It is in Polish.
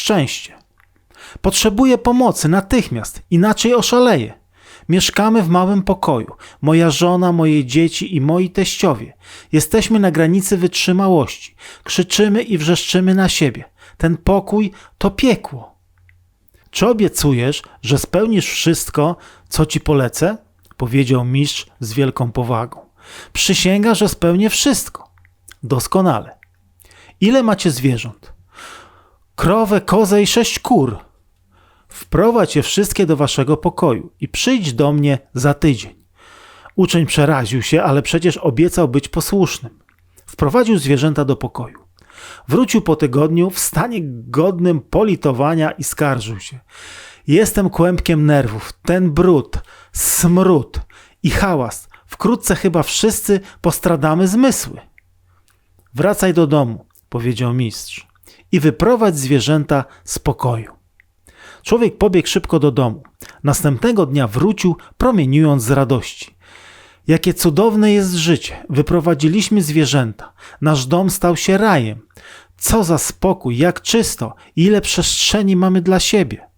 szczęście. Potrzebuję pomocy natychmiast, inaczej oszaleję. Mieszkamy w małym pokoju. Moja żona, moje dzieci i moi teściowie. Jesteśmy na granicy wytrzymałości. Krzyczymy i wrzeszczymy na siebie. Ten pokój to piekło. Czy obiecujesz, że spełnisz wszystko, co ci polecę? Powiedział mistrz z wielką powagą. Przysięga, że spełnię wszystko. Doskonale. Ile macie zwierząt? Krowę, kozę i sześć kur. Wprowadź je wszystkie do waszego pokoju i przyjdź do mnie za tydzień. Uczeń przeraził się, ale przecież obiecał być posłusznym. Wprowadził zwierzęta do pokoju. Wrócił po tygodniu w stanie godnym politowania i skarżył się. Jestem kłębkiem nerwów. Ten brud, smród i hałas. Wkrótce chyba wszyscy postradamy zmysły. Wracaj do domu, powiedział mistrz, i wyprowadź zwierzęta z pokoju. Człowiek pobiegł szybko do domu. Następnego dnia wrócił, promieniując z radości. Jakie cudowne jest życie! Wyprowadziliśmy zwierzęta. Nasz dom stał się rajem. Co za spokój, jak czysto, ile przestrzeni mamy dla siebie.